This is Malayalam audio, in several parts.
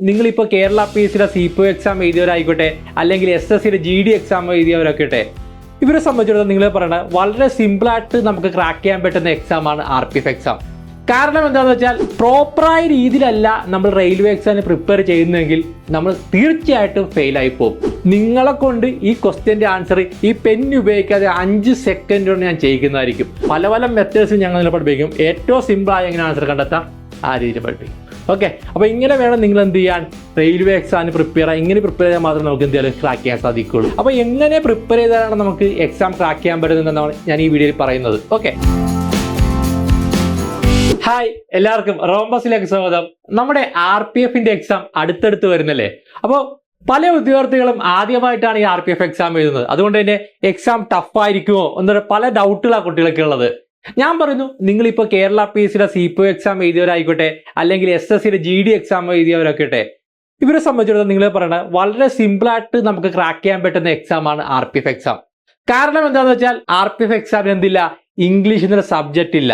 നിങ്ങളിപ്പോൾ കേരള പി എസ് സിയുടെ സി പി എക്സാം എഴുതിയവരായിക്കോട്ടെ അല്ലെങ്കിൽ എസ് എസ് സിയുടെ ജി ഡി എക്സാം എഴുതിയവരൊക്കെ ഇവരെ സംബന്ധിച്ചിടത്തോളം നിങ്ങൾ പറയണത് വളരെ സിമ്പിളായിട്ട് നമുക്ക് ക്രാക്ക് ചെയ്യാൻ പറ്റുന്ന എക്സാമാണ് ആർ പി എഫ് എക്സാം കാരണം എന്താണെന്ന് വെച്ചാൽ പ്രോപ്പറായ രീതിയിലല്ല നമ്മൾ റെയിൽവേ എക്സാമിന് പ്രിപ്പയർ ചെയ്യുന്നതെങ്കിൽ നമ്മൾ തീർച്ചയായിട്ടും ഫെയിലായി പോകും. നിങ്ങളെ കൊണ്ട് ഈ ക്വസ്റ്റ്യന്റെ ആൻസർ ഈ പെൻ ഉപയോഗിക്കാതെ അഞ്ച് സെക്കൻഡ് കൊണ്ട് ഞാൻ ചെയ്യിക്കുന്നതായിരിക്കും. പല പല മെത്തേഡ്സും ഞങ്ങൾ പഠിപ്പിക്കും. ഏറ്റവും സിമ്പിളായ എങ്ങനെ ആൻസർ കണ്ടെത്താം? ആ രീതിയിൽ പഠിപ്പിക്കും. ഓക്കെ അപ്പോൾ ഇങ്ങനെ വേണം നിങ്ങൾ എന്ത് ചെയ്യാൻ? റെയിൽവേ എക്സാമിന് പ്രിപ്പയർ ചെയ്യാൻ. ഇങ്ങനെ പ്രിപ്പയർ ചെയ്താൽ മാത്രമേ നമുക്ക് എന്തെങ്കിലും ക്രാക്ക് ചെയ്യാൻ സാധിക്കുള്ളൂ അപ്പോൾ എങ്ങനെ പ്രിപ്പയർ ചെയ്താലാണ് നമുക്ക് എക്സാം ക്രാക്ക് ചെയ്യാൻ പറ്റുന്നതെന്നാണ് ഞാൻ ഈ വീഡിയോയിൽ പറയുന്നത്. ഓക്കെ ഹായ് എല്ലാവർക്കും റോംബസിലേക്ക് സ്വാഗതം. നമ്മുടെ ആർ പി എഫിന്റെ എക്സാം അടുത്തടുത്ത് വരുന്നല്ലേ? അപ്പോൾ പല ഉദ്യോഗാർത്ഥികളും ആദ്യമായിട്ടാണ് ഈ ആർ പി എഫ് എക്സാം എഴുതുന്നത്. അതുകൊണ്ട് തന്നെ എക്സാം ടഫ് ആയിരിക്കുമോ എന്നൊരു പല ഡൗട്ടുകളാണ് കുട്ടികൾക്ക് ഉള്ളത് ഞാൻ പറയുന്നു നിങ്ങളിപ്പോൾ കേരള പി എസ് സിയുടെ സി പി എക്സാം എഴുതിയവരായിക്കോട്ടെ അല്ലെങ്കിൽ എസ് എസ് സിയുടെ ജി ഡി എക്സാം എഴുതിയവരൊക്കെ ഇവരെ സംബന്ധിച്ചിടത്തോളം നിങ്ങൾ പറയണത് വളരെ സിമ്പിളായിട്ട് നമുക്ക് ക്രാക്ക് ചെയ്യാൻ പറ്റുന്ന എക്സാമാണ് ആർ പി എഫ് എക്സാം കാരണം എന്താണെന്ന് വെച്ചാൽ ആർ പി എഫ് എക്സാമിന് എന്തില്ല? ഇംഗ്ലീഷ് എന്നൊരു സബ്ജക്റ്റ് ഇല്ല.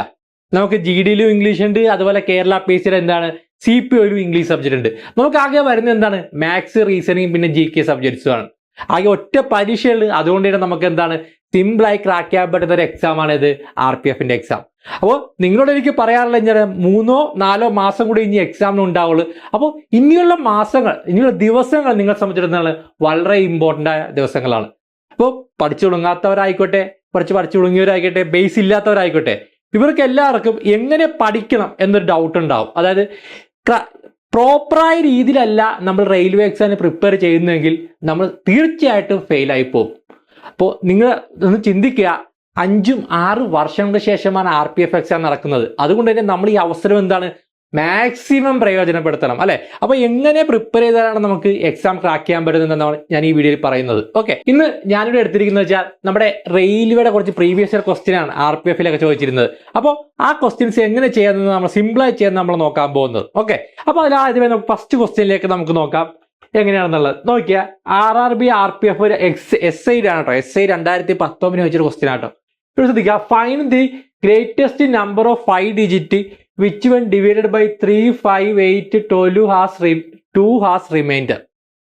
നമുക്ക് ജി ഡിയിലും ഇംഗ്ലീഷ് ഉണ്ട് അതുപോലെ കേരള പി എസ് സിയുടെ എന്താണ് സി പി ഒയിലും ഇംഗ്ലീഷ് സബ്ജക്റ്റ് ഉണ്ട്. നമുക്ക് ആകെ വരുന്നത് എന്താണ്? മാത്സ് റീസണിങ് പിന്നെ ജി കെ സബ്ജക്ട്സും ആണ്. ആകെ ഒറ്റ പരീക്ഷയുള്ളൂ. അതുകൊണ്ട് തന്നെ നമുക്ക് എന്താണ്? സിമ്പിളായി ക്രാക്ക് ചെയ്യാൻ പറ്റുന്ന ഒരു എക്സാമാണ് ഇത് ആർ പി എഫിന്റെ എക്സാം അപ്പോൾ നിങ്ങളോട് എനിക്ക് പറയാറുള്ള ഞാൻ മൂന്നോ നാലോ മാസം കൂടി ഇനി എക്സാമിന് ഉണ്ടാവുള്ളൂ. അപ്പോൾ ഇനിയുള്ള മാസങ്ങൾ ഇനിയുള്ള ദിവസങ്ങൾ നിങ്ങളെ സംബന്ധിച്ചിടത്തോളം വളരെ ഇമ്പോർട്ടന്റ് ആയ ദിവസങ്ങളാണ്. അപ്പോൾ പഠിച്ചു തുടങ്ങാത്തവരായിക്കോട്ടെ കുറച്ച് പഠിച്ചു തുടങ്ങിയവരായിക്കോട്ടെ ബേസ് ഇല്ലാത്തവരായിക്കോട്ടെ ഇവർക്ക് എല്ലാവർക്കും എങ്ങനെ പഠിക്കണം എന്നൊരു ഡൗട്ട് ഉണ്ടാവും. അതായത് പ്രോപ്പറായ രീതിയിലല്ല നമ്മൾ റെയിൽവേ എക്സാം പ്രിപ്പയർ ചെയ്യുന്നതെങ്കിൽ നമ്മൾ തീർച്ചയായിട്ടും ഫെയിലായി പോകും. അപ്പോൾ നിങ്ങൾ ഒന്ന് ചിന്തിക്കുക അഞ്ചും ആറും വർഷങ്ങൾക്ക് ശേഷമാണ് ആർ പി എഫ് എക്സാം നടക്കുന്നത്. അതുകൊണ്ട് തന്നെ നമ്മൾ ഈ അവസരം എന്താണ്? മാക്സിമം പ്രയോജനപ്പെടുത്തണം അല്ലെ? അപ്പൊ എങ്ങനെ പ്രിപ്പയർ ചെയ്താലാണ് നമുക്ക് എക്സാം ക്രാക്ക് ചെയ്യാൻ പറ്റുന്നതെന്നാണ് ഞാൻ ഈ വീഡിയോയിൽ പറയുന്നത്. ഓക്കെ ഇന്ന് ഞാനിവിടെ എടുത്തിരിക്കുന്നത് വെച്ചാൽ നമ്മുടെ റെയിൽവേയുടെ കുറച്ച് പ്രീവിയസ് ഇയർ ക്വസ്റ്റ്യൻ ആണ് ആർ പി എഫിലൊക്കെ ചോദിച്ചിരുന്നത്. അപ്പോൾ ആ ക്വസ്റ്റ്യൻസ് എങ്ങനെ ചെയ്യാമെന്ന് നമ്മൾ സിമ്പിളായി ചെയ്യാൻ നമ്മൾ നോക്കാൻ പോകുന്നത്. ഓക്കെ അപ്പോൾ അതിൽ ആദ്യമേ ഫസ്റ്റ് ക്വസ്റ്റ്യനിലേക്ക് നമുക്ക് നോക്കാം. എങ്ങനെയാണെന്നുള്ളത്? നോക്കിയാൽ R R B R P F X S I ആണ് കേട്ടോ എസ് ഐ രണ്ടായിരത്തി പത്തൊമ്പതിന് വെച്ചൊരു ക്വസ്റ്റ്യൻ ആട്ടോ ഇവിടെ ശ്രദ്ധിക്കുക find the greatest number of five digit which when divided by three five eight twelve has two has remainder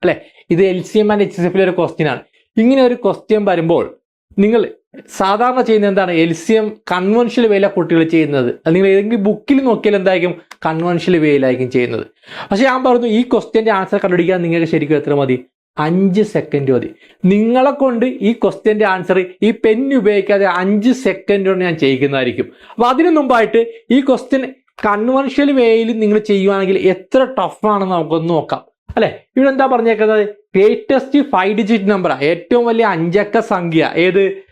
അല്ലെ? ഇത് L C M and H S എഫിലെ ഒരു ക്വസ്റ്റ്യൻ ആണ്. ഇങ്ങനെ ഒരു ക്വസ്റ്റ്യൻ വരുമ്പോൾ നിങ്ങൾ സാധാരണ ചെയ്യുന്നത് എന്താണ്? എൽ സി എം കൺവെൻഷണൽ വേയിലാണ് കുട്ടികൾ ചെയ്യുന്നത്. അത് നിങ്ങൾ ഏതെങ്കിലും ബുക്കിൽ നോക്കിയാൽ എന്തായിരിക്കും? കൺവെൻഷണൽ വേയിലായിരിക്കും ചെയ്യുന്നത്. പക്ഷെ ഞാൻ പറഞ്ഞു ഈ ക്വസ്റ്റ്യന്റെ ആൻസർ കണ്ടുപിടിക്കാൻ നിങ്ങൾക്ക് ശരിക്കും എത്ര മതി? അഞ്ച് സെക്കൻഡ് മതി. നിങ്ങളെ കൊണ്ട് ഈ ക്വസ്റ്റ്യന്റെ ആൻസർ ഈ പെൻ ഉപയോഗിക്കാതെ അഞ്ച് സെക്കൻഡ് കൊണ്ട് ഞാൻ ചെയ്യിക്കുന്നതായിരിക്കും. അപ്പോൾ അതിനു മുമ്പായിട്ട് ഈ ക്വസ്റ്റ്യൻ കൺവെൻഷണൽ വേയിൽ നിങ്ങൾ ചെയ്യുവാണെങ്കിൽ എത്ര ടഫാണെന്ന് നമുക്കൊന്ന് നോക്കാം. അല്ലെ? ഇവിടെ എന്താ പറഞ്ഞേക്കുന്നത്? ഗ്രേറ്റസ്റ്റ് ഫൈവ് ഡിജിറ്റ് നമ്പറാണ് ഏറ്റവും വലിയ അഞ്ചക്ക സംഖ്യ. ഏത്?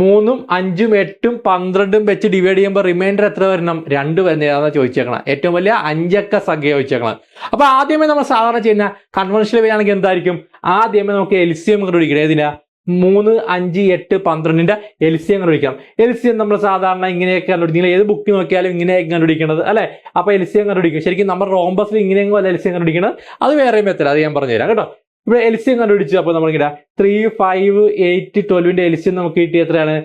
മൂന്നും അഞ്ചും എട്ടും പന്ത്രണ്ടും വെച്ച് ഡിവൈഡ് ചെയ്യുമ്പോൾ റിമൈൻഡർ എത്ര വരണം? രണ്ട് വരുന്നതാണെന്ന് ചോദിച്ചേക്കണം. ഏറ്റവും വലിയ അഞ്ചക്ക സംഖ്യ ചോദിച്ചേക്കണം. അപ്പൊ ആദ്യമേ നമ്മൾ സാധാരണ ചെയ്യുന്ന കൺവെൻഷണൽ വേ ആണെങ്കിൽ എന്തായിരിക്കും? ആദ്യമേ നമുക്ക് എൽ സി എം കണ്ടുപിടിക്കണം. ഏതിനാ? മൂന്ന് അഞ്ച് എട്ട് പന്ത്രണ്ടിന്റെ എൽ സി എം കണ്ടുപിടിക്കാം എൽ സി എം നമ്മൾ സാധാരണ ഇങ്ങനെയൊക്കെ കണ്ടുപിടിക്കും. ഏത് ബുക്ക് നോക്കിയാലും ഇങ്ങനെയൊക്കെ കണ്ടുപിടിക്കുന്നത് അല്ലെ? അപ്പൊ എൽ സി എം കണ്ടുപിടിക്കും. ശരിക്കും നമ്മൾ റോംബസിൽ ഇങ്ങനെയെങ്കിലും അല്ല എൽ സി എം അത് വേറെ മെത്തേഡ് അത് ഞാൻ പറഞ്ഞുതരാം. കേട്ടോ? ഇവിടെ എൽ സി എം കണ്ടുപിടിച്ചു. അപ്പോൾ നമ്മളിങ്ങനെ ത്രീ ഫൈവ് എയ്റ്റ് ട്വൽവിന്റെ എൽ സി നമുക്ക് കിട്ടിയ എത്രയാണ്?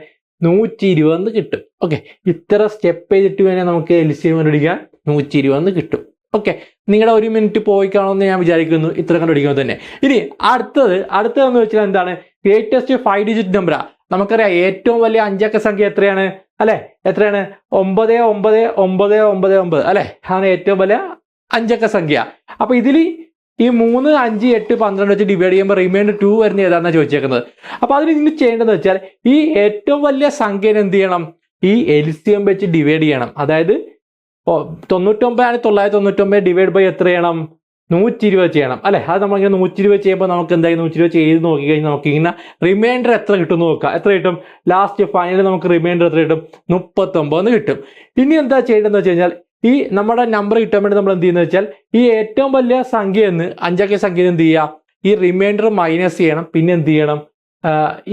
നൂറ്റി ഇരുപതെന്ന് കിട്ടും. ഓക്കെ ഇത്ര സ്റ്റെപ്പ് ചെയ്തിട്ട് വേണേൽ നമുക്ക് എൽ സി എം കണ്ടുപിടിക്കാൻ നൂറ്റി ഇരുപതെന്ന് കിട്ടും. ഓക്കെ നിങ്ങളുടെ ഒരു മിനിറ്റ് പോയി കാണുമെന്ന് ഞാൻ വിചാരിക്കുന്നു. ഇത്ര കണ്ടുപിടിക്കുന്നത് തന്നെ. ഇനി അടുത്തത് അടുത്തതെന്ന് വെച്ചാൽ എന്താണ്? ഗ്രേറ്റസ്റ്റ് ഫൈവ് ഡിജിറ്റ് നമ്പറാ നമുക്കറിയാം ഏറ്റവും വലിയ അഞ്ചക്ക സംഖ്യ എത്രയാണ്? അല്ലെ? എത്രയാണ്? ഒമ്പത് ഒമ്പത് ഒമ്പത് ഒമ്പത് ഒമ്പത്. അല്ലെ? അതാണ് ഏറ്റവും വലിയ അഞ്ചക്ക സംഖ്യ. അപ്പൊ ഇതിൽ ഈ മൂന്ന് അഞ്ച് എട്ട് പന്ത്രണ്ട് വെച്ച് ഡിവൈഡ് ചെയ്യുമ്പോൾ റിമൈൻഡർ ടു വരുന്ന ഏതാണെന്നാണ് ചോദിച്ചേക്കുന്നത്. അപ്പൊ അതിന് ഇനി ചെയ്യേണ്ടതെന്ന് വെച്ചാൽ ഈ ഏറ്റവും വലിയ സംഖ്യനെ എന്ത് ചെയ്യണം? ഈ എൽ സി എം വെച്ച് ഡിവൈഡ് ചെയ്യണം. അതായത് തൊണ്ണൂറ്റൊമ്പതാണ് തൊള്ളായിരത്തി തൊണ്ണൂറ്റൊമ്പത് ഡിവൈഡ് ബൈ എത്ര ചെയ്യണം? നൂറ്റി ഇരുപത് ചെയ്യണം. അല്ലെ? അത് നമ്മളിങ്ങനെ നൂറ്റി ഇരുപത് ചെയ്യുമ്പോൾ നമുക്ക് എന്തായാലും നൂറ്റി ഇരുപത് ചെയ്ത് നോക്കി കഴിഞ്ഞാൽ നമുക്ക് റിമൈൻഡർ എത്ര കിട്ടും നോക്കുക എത്ര കിട്ടും? ലാസ്റ്റ് ഫൈനൽ നമുക്ക് റിമൈൻഡർ എത്ര കിട്ടും? മുപ്പത്തൊമ്പതെന്ന് കിട്ടും. ഇനി എന്താ ചെയ്യേണ്ടതെന്ന് വെച്ച് കഴിഞ്ഞാൽ ഈ നമ്മുടെ നമ്പർ കിട്ടാൻ വേണ്ടി നമ്മൾ എന്ത് ചെയ്യുന്നത് വെച്ചാൽ ഈ ഏറ്റവും വലിയ സംഖ്യ എന്ന് അഞ്ചക്ക സംഖ്യ എന്ത് ചെയ്യുക? ഈ റിമൈൻഡർ മൈനസ് ചെയ്യണം. പിന്നെ എന്ത് ചെയ്യണം?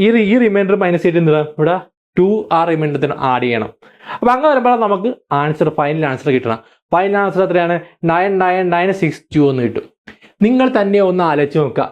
ഈ ഈ റിമൈൻഡർ മൈനസ് ചെയ്തിട്ട് എന്ത് ചെയ്യണം? ഇവിടെ ടു ആ റിമൈൻഡർ ആഡ് ചെയ്യണം. അപ്പൊ അങ്ങനെ വരുമ്പോൾ നമുക്ക് ആൻസർ ഫൈനൽ ആൻസർ കിട്ടണം ഫൈനൽ ആൻസർ എത്രയാണ്? Nine nine nine six two എന്ന് കിട്ടും. നിങ്ങൾ തന്നെ ഒന്ന് ആലോചിച്ച് നോക്കുക.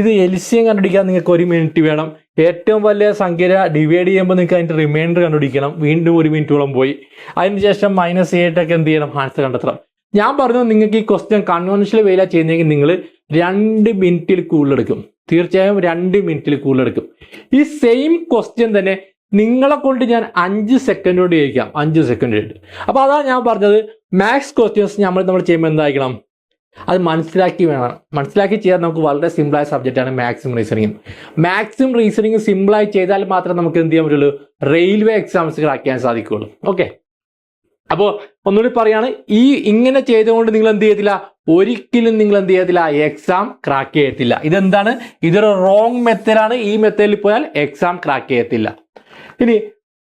ഇത് എൽ സി എം കണ്ടുപിടിക്കാൻ നിങ്ങൾക്ക് ഒരു മിനിറ്റ് വേണം. ഏറ്റവും വലിയ സംഖ്യ ഡിവൈഡ് ചെയ്യുമ്പോൾ നിങ്ങൾക്ക് അതിന്റെ റിമൈൻഡർ കണ്ടുപിടിക്കണം. വീണ്ടും ഒരു മിനിറ്റോളം പോയി. അതിനുശേഷം മൈനസ് ഏട്ടൊക്കെ എന്ത് ചെയ്യണം? ആൻസർ കണ്ടെത്തണം. ഞാൻ പറഞ്ഞു നിങ്ങൾക്ക് ഈ ക്വസ്റ്റ്യൻ കൺവെൻഷണൽ വേല ചെയ്യുന്നെങ്കിൽ നിങ്ങൾ രണ്ട് മിനിറ്റിൽ കൂടുതലെടുക്കും തീർച്ചയായും രണ്ട് മിനിറ്റിൽ കൂടുതലെടുക്കും ഈ സെയിം ക്വസ്റ്റ്യൻ തന്നെ നിങ്ങളെ കൊണ്ട് ഞാൻ അഞ്ച് സെക്കൻഡ് കൊണ്ട് ചോദിക്കാം. അഞ്ച് സെക്കൻഡ് കൊണ്ട്. അപ്പൊ അതാണ് ഞാൻ പറഞ്ഞത്. മാത്സ് ക്വസ്റ്റ്യൻസ് നമ്മൾ നമ്മൾ ചെയ്യുമ്പോൾ എന്തായിരിക്കണം? അത് മനസ്സിലാക്കി വേണം. മനസ്സിലാക്കി ചെയ്താൽ നമുക്ക് വളരെ സിമ്പിളായ സബ്ജക്റ്റാണ് മാത്സും റീസണിങ്ങും മാത്സും റീസണിങ്ങും സിമ്പിളായി ചെയ്താൽ മാത്രമേ നമുക്ക് എന്ത് ചെയ്യാൻ പറ്റുള്ളൂ? റെയിൽവേ എക്സാംസ് ക്രാക്ക് ചെയ്യാൻ സാധിക്കുകയുള്ളൂ. ഓക്കെ അപ്പോൾ ഒന്നുകൂടി പറയാണ് ഈ ഇങ്ങനെ ചെയ്തുകൊണ്ട് നിങ്ങൾ എന്ത് ചെയ്യത്തില്ല? ഒരിക്കലും നിങ്ങൾ എന്ത് ചെയ്യത്തില്ല? എക്സാം ക്രാക്ക് ചെയ്യത്തില്ല. ഇതെന്താണ്? ഇതൊരു റോങ് മെത്തേഡാണ് ഈ മെത്തേഡിൽ പോയാൽ എക്സാം ക്രാക്ക് ചെയ്യത്തില്ല. ഇനി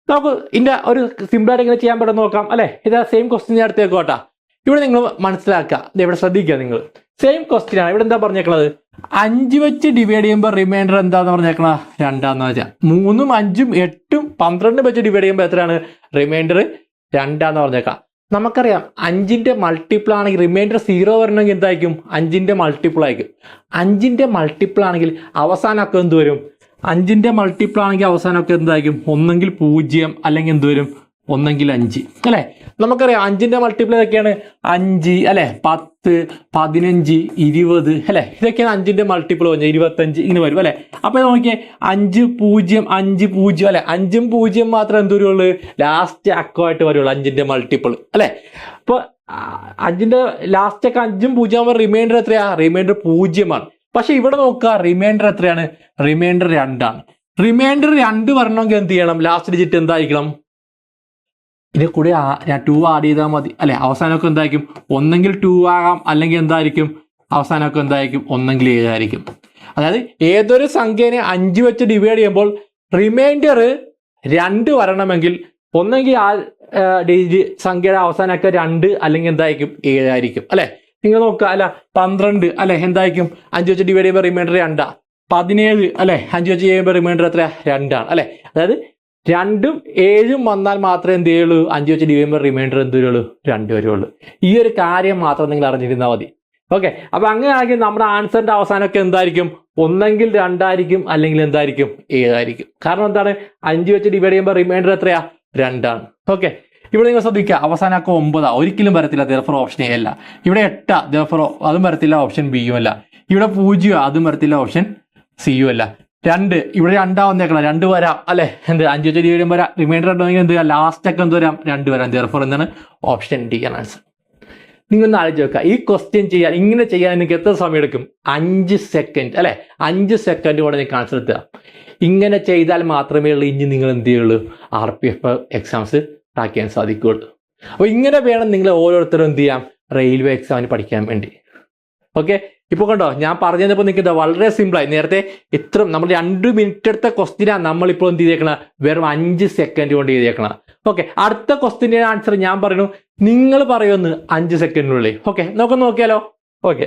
നമുക്ക് ഇതിന്റെ ഒരു സിമ്പിളായിട്ട് ഇങ്ങനെ ചെയ്യാൻ പറ്റുന്ന നോക്കാം അല്ലേ? ഇതാ സെയിം ക്വസ്റ്റ്യൻ ഞാൻ അടുത്തേക്കോട്ടാ ഇവിടെ നിങ്ങൾ മനസ്സിലാക്കുക. ഇത് ഇവിടെ ശ്രദ്ധിക്കുക നിങ്ങൾ. സെയിം ക്വസ്റ്റ്യൻ ആണ്. ഇവിടെ എന്താ പറഞ്ഞേക്കണത്? അഞ്ച് വെച്ച് ഡിവൈഡ് ചെയ്യുമ്പോൾ റിമൈൻഡർ എന്താന്ന് പറഞ്ഞേക്കണ? രണ്ടാന്ന് വെച്ചാൽ മൂന്നും അഞ്ചും എട്ടും പന്ത്രണ്ടും വെച്ച് ഡിവൈഡ് ചെയ്യുമ്പോൾ എത്രയാണ്? റിമൈൻഡർ രണ്ടാന്ന് പറഞ്ഞേക്കാം. നമുക്കറിയാം അഞ്ചിന്റെ മൾട്ടിപ്പിൾ ആണെങ്കിൽ റിമൈൻഡർ സീറോ വരണമെങ്കിൽ എന്തായിരിക്കും? അഞ്ചിന്റെ മൾട്ടിപ്പിൾ ആയിരിക്കും. അഞ്ചിന്റെ മൾട്ടിപ്പിൾ ആണെങ്കിൽ അവസാനമൊക്കെ എന്ത് വരും? അഞ്ചിന്റെ മൾട്ടിപ്പിൾ ആണെങ്കിൽ അവസാനമൊക്കെ എന്തായിരിക്കും? ഒന്നെങ്കിൽ പൂജ്യം അല്ലെങ്കിൽ എന്ത് വരും? ഒന്നെങ്കിൽ അഞ്ച്. അല്ലെ? നമുക്കറിയാം അഞ്ചിന്റെ മൾട്ടിപ്ലൈ ഇതൊക്കെയാണ് അഞ്ച് അല്ലെ? പത്ത് പതിനഞ്ച് ഇരുപത് അല്ലെ? ഇതൊക്കെയാണ് അഞ്ചിന്റെ മൾട്ടിപ്പിൾ പറഞ്ഞാൽ ഇരുപത്തഞ്ച് ഇങ്ങനെ വരും അല്ലെ? അപ്പൊ നോക്കിയേ. അഞ്ച് പൂജ്യം അഞ്ച് പൂജ്യം അല്ലെ? അഞ്ചും പൂജ്യം മാത്രം എന്ത് വരുള്ളൂ? ലാസ്റ്റ് അക്കമായിട്ട് വരുള്ളൂ അഞ്ചിന്റെ മൾട്ടിപ്പിൾ അല്ലെ? അപ്പൊ അഞ്ചിന്റെ ലാസ്റ്റ് ഒക്കെ അഞ്ചും പൂജ്യം ആകുമ്പോൾ റിമൈൻഡർ എത്രയാ? റിമൈൻഡർ പൂജ്യമാണ്. പക്ഷെ ഇവിടെ നോക്കുക റിമൈൻഡർ എത്രയാണ്? റിമൈൻഡർ രണ്ടാണ്. റിമൈൻഡർ രണ്ട് വരണമെങ്കിൽ എന്ത് ചെയ്യണം? ലാസ്റ്റ് ഡിജിറ്റ് എന്തായിരിക്കണം? ഇതിൽ ഞാൻ ടു ആഡ് ചെയ്താൽ മതി. അല്ലെ അവസാനമൊക്കെ എന്തായിരിക്കും? ഒന്നെങ്കിൽ ടു ആകാം അല്ലെങ്കിൽ എന്തായിരിക്കും? അവസാനമൊക്കെ എന്തായിരിക്കും? ഒന്നെങ്കിൽ ഏഴായിരിക്കും അതായത് ഏതൊരു സംഖ്യനെ അഞ്ച് വെച്ച് ഡിവൈഡ് ചെയ്യുമ്പോൾ റിമൈൻഡർ രണ്ട് വരണമെങ്കിൽ ഒന്നെങ്കിൽ ആ, ഡിജി- സംഖ്യയുടെ അവസാനമൊക്കെ രണ്ട് അല്ലെങ്കിൽ എന്തായിരിക്കും? ഏഴായിരിക്കും അല്ലെ? നിങ്ങൾ നോക്കുക. അല്ല പന്ത്രണ്ട്. അല്ലെ എന്തായിരിക്കും? അഞ്ച് വെച്ച് ഡിവൈഡ് ചെയ്യുമ്പോൾ റിമൈൻഡർ രണ്ടാ. പതിനേഴ്. അല്ലെ അഞ്ച് വെച്ച് ചെയ്യുമ്പോൾ റിമൈൻഡർ എത്ര രണ്ടാണ്. അല്ലെ? അതായത് രണ്ടും ഏഴും വന്നാൽ മാത്രമേ എന്ത് ചെയ്യുള്ളൂ? അഞ്ച് വെച്ച് ചെയ്യുമ്പോൾ റിമൈൻഡർ എന്ത് വരുള്ളൂ? രണ്ട് വരുള്ളൂ. ഈ ഒരു കാര്യം മാത്രം നിങ്ങൾ അറിഞ്ഞിരുന്നാൽ മതി. ഓക്കെ അപ്പൊ അങ്ങനെയാണെങ്കിൽ നമ്മുടെ ആൻസറിന്റെ അവസാനമൊക്കെ എന്തായിരിക്കും? ഒന്നെങ്കിൽ രണ്ടായിരിക്കും അല്ലെങ്കിൽ എന്തായിരിക്കും? ഏതായിരിക്കും കാരണം എന്താണ്? അഞ്ച് വെച്ച് ഡിവൈഡ് ചെയ്യുമ്പോൾ റിമൈൻഡർ എത്രയാ? രണ്ടാണ്. ഓക്കെ ഇവിടെ നിങ്ങൾ ശ്രദ്ധിക്കുക. അവസാനമൊക്കെ ഒമ്പതാ. ഒരിക്കലും വരത്തില്ല. ദർഫർ ഓപ്ഷൻ എ അല്ല. ഇവിടെ എട്ടാ. ദർഫർ അതും വരത്തില്ല. ഓപ്ഷൻ ബിയും അല്ല. ഇവിടെ പൂജ്യം അതും വരത്തില്ല. ഓപ്ഷൻ സിയും അല്ല. രണ്ട് ഇവിടെ രണ്ടാ വന്നേക്കണം രണ്ട് വരാം അല്ലെ? എന്ത് അഞ്ചു ചെടി വരും വരാം റിമൈൻഡർ ഉണ്ടെങ്കിൽ എന്ത് ലാസ്റ്റ് ഒക്കെ എന്ത് വരാം? രണ്ട് വരാം. ദർഫർ എന്താണ്? ഓപ്ഷൻ ഡി ആണ് ആൻസർ നിങ്ങൾ ഒന്ന് ആലോചിച്ച് നോക്കുക. ഈ ക്വസ്റ്റ്യൻ ചെയ്യാൻ ഇങ്ങനെ ചെയ്യാൻ നിങ്ങൾക്ക് എത്ര സമയം എടുക്കും? അഞ്ച് സെക്കൻഡ് അല്ലെ? അഞ്ച് സെക്കൻഡ് കൊണ്ട് നിങ്ങൾക്ക് ആൻസർ എത്തുക ഇങ്ങനെ ചെയ്താൽ മാത്രമേ ഉള്ളൂ ഇനി നിങ്ങൾ എന്ത് ചെയ്യുള്ളൂ? R P F exams track ചെയ്യാൻ സാധിക്കുകയുള്ളൂ. അപ്പോൾ ഇങ്ങനെ വേണം നിങ്ങൾ ഓരോരുത്തരും എന്ത് ചെയ്യാം? റെയിൽവേ എക്സാമിന് പഠിക്കാൻ വേണ്ടി. ഓക്കെ ഇപ്പോൾ കണ്ടോ ഞാൻ പറഞ്ഞപ്പോൾ നിൽക്കുന്നത് വളരെ സിമ്പിളായി നേരത്തെ ഇത്ര നമ്മൾ രണ്ട് മിനിറ്റ് എടുത്ത ക്വസ്റ്റിനാണ് നമ്മളിപ്പോൾ എന്ത് ചെയ്തേക്കണ? വെറും അഞ്ച് സെക്കൻഡ് കൊണ്ട് ചെയ്തേക്കണം. ഓക്കെ അടുത്ത ക്വസ്റ്റിന്റെ ആൻസർ ഞാൻ പറയുന്നു. നിങ്ങൾ പറയുമെന്ന് അഞ്ച് സെക്കൻഡിനുള്ളിൽ ഓക്കെ നമുക്ക് നോക്കിയാലോ? ഓക്കെ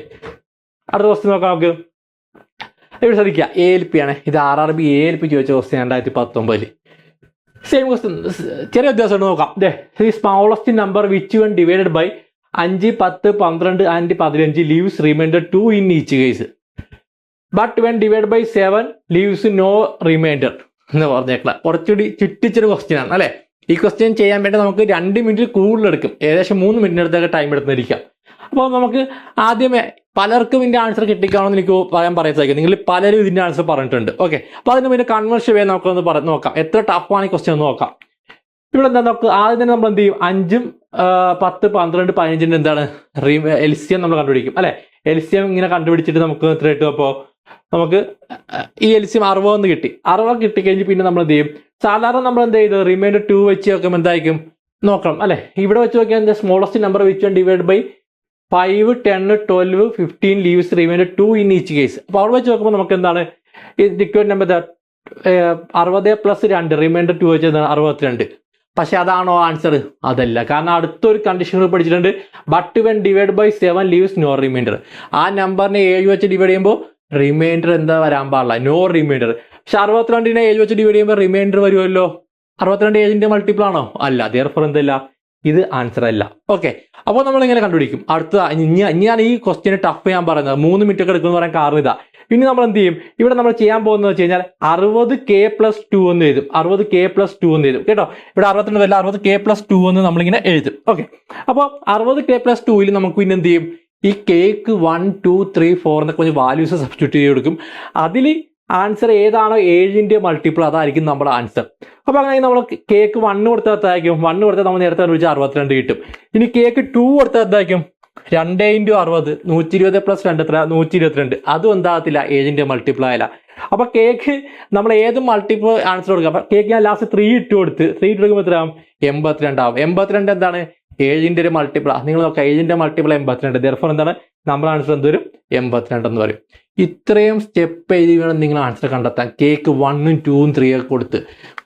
അടുത്ത ക്വസ്റ്റ്യൻ നോക്കാം നമുക്ക്. ഇവിടെ ശ്രദ്ധിക്കുക എ എൽ പി ആണ്. ഇത് R R B A L P ചോദിച്ച ക്വസ്റ്റ്യൻ രണ്ടായിരത്തി പത്തൊമ്പതിൽ സെയിം ക്വസ്റ്റ്യൻ ചെറിയ വ്യത്യാസം നോക്കാം. The smallest number which when divided by അഞ്ച് പത്ത് പന്ത്രണ്ട് ആൻഡ് പതിനഞ്ച് leaves remainder two in each case but when divide by seven leaves no remainder എന്ന് പറഞ്ഞേക്കള കുറച്ചുകൂടി ചുറ്റിച്ചൊരു ക്വസ്റ്റ്യൻ ആണ് അല്ലേ? ഈ ക്വസ്റ്റ്യൻ ചെയ്യാൻ വേണ്ടി നമുക്ക് രണ്ട് മിനിറ്റ് കൂടുതൽ എടുക്കും. ഏകദേശം മൂന്ന് മിനിറ്റ് അടുത്തൊക്കെ ടൈം എടുത്തിരിക്കാം. അപ്പോൾ നമുക്ക് ആദ്യമേ പലർക്കും ഇതിന്റെ ആൻസർ കിട്ടിക്കാണെന്ന് എനിക്ക് പറയാൻ പറയാൻ സാധിക്കും നിങ്ങൾ പലരും ഇതിന്റെ ആൻസർ പറഞ്ഞിട്ടുണ്ട്. ഓക്കെ അപ്പോൾ അതിന് മുന്നേ കൺവേർഷൻ വേ നമുക്കൊന്ന് പറ നോക്കാം. എത്ര ടഫാണ് ഈ ക്വസ്റ്റ്യൻ ഒന്ന് നോക്കാം. ഇവിടെ എന്താ നമുക്ക് ആദ്യം തന്നെ നമ്മൾ എന്ത് ചെയ്യും? അഞ്ചും പത്ത് പന്ത്രണ്ട് പതിനഞ്ചിന്റെ എന്താണ്? എൽസിയം നമ്മൾ കണ്ടുപിടിക്കും അല്ലെ? എൽസിയം ഇങ്ങനെ കണ്ടുപിടിച്ചിട്ട് നമുക്ക് എത്ര കിട്ടും അപ്പോൾ നമുക്ക് ഈ എൽസിയം അറുപതെന്ന് കിട്ടി. അറുപത് കിട്ടിക്കഴിഞ്ഞ് പിന്നെ നമ്മൾ എന്ത് ചെയ്യും? സാധാരണ നമ്മൾ എന്ത് ചെയ്ത്? റിമൈൻഡർ ടു വെച്ച് നോക്കുമ്പോൾ എന്തായിരിക്കും? നോക്കണം അല്ലെ? ഇവിടെ വെച്ച് നോക്കിയാൽ എന്താ? സ്മോളസ്റ്റ് നമ്പർ വെച്ച് divide by five ten twelve fifteen leaves remainder two in each case അപ്പോൾ അവിടെ വെച്ച് നോക്കുമ്പോൾ നമുക്ക് എന്താണ്? ഡിക്വേറ്റ് നമ്പർ അറുപത് പ്ലസ് രണ്ട് റിമൈൻഡർ ടു വെച്ച് എന്താണ്? അറുപത്തിരണ്ട്. പക്ഷെ അതാണോ ആൻസർ അതല്ല. കാരണം അടുത്തൊരു കണ്ടീഷൻ പഠിച്ചിട്ടുണ്ട്. But when divide by seven leaves no remainder ആ നമ്പറിനെ ഏഴ് വെച്ച് ഡിവൈഡ് ചെയ്യുമ്പോൾ റിമൈൻഡർ എന്താ വരാൻ പാടില്ല? നോ റിമൈൻഡർ പക്ഷെ അറുപത്തിരണ്ടിനെ ഏഴ് വെച്ച് ഡിവൈഡ് ചെയ്യുമ്പോൾ റിമൈൻഡർ വരുമല്ലോ? അറുപത്തിരണ്ട് ഏഴിന്റെ മൾട്ടിപ്പിൾ ആണോ? അല്ല. ദർഫർ എന്തല്ല? ഇത് ആൻസർ അല്ല. ഓക്കെ അപ്പോൾ നമ്മൾ ഇങ്ങനെ കണ്ടുപിടിക്കും അടുത്ത ഞാൻ ഈ ക്വസ്റ്റ്യൻ ടഫ് ഞാൻ പറയുന്നത്. മൂന്ന് മിനിറ്റ് ഒക്കെ പറയാൻ കാരണം ഇതാ. ഇനി നമ്മൾ എന്ത് ചെയ്യും ഇവിടെ നമ്മൾ ചെയ്യാൻ പോകുന്നത് വെച്ച് കഴിഞ്ഞാൽ അറുപത് കെ പ്ലസ് ടു എന്ന് എഴുതും അറുപത് കെ പ്ലസ് ടു എന്ന് എഴുതും കേട്ടോ ഇവിടെ അറുപത്തിരണ്ട് വരില്ല അറുപത് കെ പ്ലസ് ടു എന്ന് നമ്മളിങ്ങനെ എഴുതും ഓക്കെ അപ്പോൾ അറുപത് കെ പ്ലസ് ടുവിൽ നമുക്ക് പിന്നെ എന്ത് ചെയ്യും ഈ cake one two three four എന്നൊക്കെ கொஞ்சം വാല്യൂസ് സബ്സ്റ്റിറ്റ്യൂട്ട് ചെയ്ത് കൊടുക്കും അതിൽ ആൻസർ ഏതാണോ ഏഴിന്റെ മൾട്ടിപ്പിൾ അതായിരിക്കും നമ്മുടെ ആൻസർ അപ്പോൾ അങ്ങനെ നമ്മൾ കേക്ക് വണ്ണ് കൊടുത്തായിരിക്കും വണ്ണ് കൊടുത്താൽ നമ്മൾ നേരത്തെ വിളിച്ച അറുപത്തിരണ്ട് കിട്ടും ഇനി കേക്ക് ടു കൊടുത്താൽ എന്തായിരിക്കും രണ്ട് ഇന്റു അറുപത് നൂറ്റി ഇരുപത് പ്ലസ് രണ്ട് എത്ര നൂറ്റി ഇരുപത്തിരണ്ട് അതും എന്താകത്തില്ല. ഏഴിന്റെ മൾട്ടിപ്ലൈ അല്ല. അപ്പൊ കേക്ക് നമ്മൾ ഏത് മൾട്ടിപ്പിൾ ആൻസർ കൊടുക്കുക അപ്പൊ കേക്ക് ഞാൻ ലാസ്റ്റ് ത്രീ ഇട്ട് കൊടുത്ത്. ത്രീ ഇട്ട് കൊടുക്കുമ്പോൾ എത്രയാവും? ആവും. എൺപത്തിരണ്ട് എന്താണ്? ഏഴിന്റെ ഒരു മൾട്ടിപ്പിൾ നിങ്ങൾ നോക്കാം ഏഴിന്റെ മൾട്ടിപ്പിൾ എൺപത്തിരണ്ട്. ദർഫർ എന്താണ്? നമ്മൾ ആൻസർ എന്തൊരു എൺപത്തിരണ്ട് എന്ന് പറയും. ഇത്രയും സ്റ്റെപ്പ് എഴുതി വേണം നിങ്ങൾ ആൻസർ കണ്ടെത്താൻ. കേക്ക് വണ്ണും ടൂവും ത്രീ ഒക്കെ കൊടുത്ത്.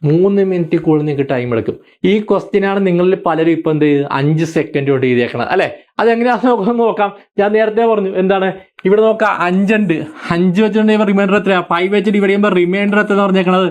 മൂന്ന് മിനിറ്റ് കൂടുതൽ നിങ്ങൾക്ക് ടൈം എടുക്കും. ഈ ക്വസ്റ്റ്യനാണ് നിങ്ങളിൽ പലരും ഇപ്പം എന്ത് ചെയ്ത്? അഞ്ച് സെക്കൻഡ് കൊണ്ട് എഴുതിയേക്കണം അല്ലെ? അതെങ്ങനെയാണെന്ന് നമുക്ക് നോക്കാം. ഞാൻ നേരത്തെ പറഞ്ഞു എന്താണ് ഇവിടെ നോക്കാം അഞ്ചുണ്ട്. അഞ്ച് വെച്ചിട്ടുണ്ടെങ്കിൽ റിമൈൻഡർ എത്രയാണ് ഫൈവ് വെച്ചിട്ട് ഇവിടെ ചെയ്യുമ്പോൾ റിമൈൻഡർ എത്ര പറഞ്ഞേക്കണത്?